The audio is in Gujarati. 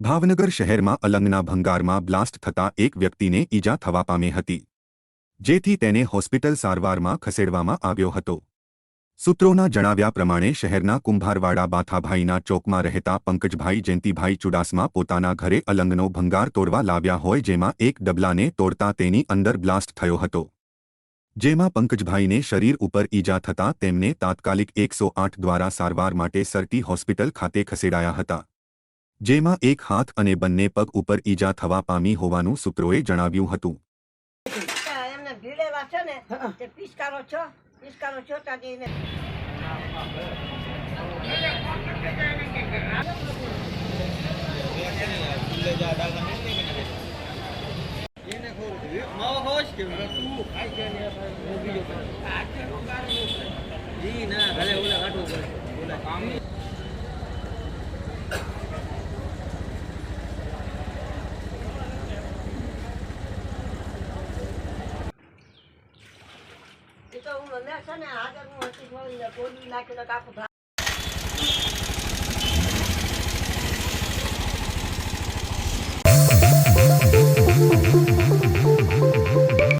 ભાવનગર શહેરમાં અલંગના ભંગારમાં બ્લાસ્ટ થતા એક વ્યક્તિને ઈજા થવા પામી હતી, જેથી તેને હોસ્પિટલ સારવારમાં ખસેડવામાં આવ્યો હતો. સૂત્રોના જણાવ્યા પ્રમાણે શહેરના કુંભારવાડા બાથાભાઈના ચોકમાં રહેતા પંકજભાઈ જયંતિભાઈ ચુડાસમા પોતાના ઘરે અલંગનો ભંગાર તોડવા લાવ્યા હોય જેમાં એક ડબલાને તોડતા તેની અંદર બ્લાસ્ટ થયો હતો. જેમાં પંકજભાઈને શરીર ઉપર ઈજા થતાં તેમને તાત્કાલિક એકસો દ્વારા સારવાર માટે સરટી હોસ્પિટલ ખાતે ખસેડાયા હતા. જેમાં એક હાથ અને બંને પગ ઉપર ઈજા થવા પામી હોવાનું સૂત્રોએ જણાવ્યું હતું. ના ભલે ઓલા કાઢવું પડે ઓલા તો હું મેં છે ને આગળ હું હતી ગોળી નાખીને આખું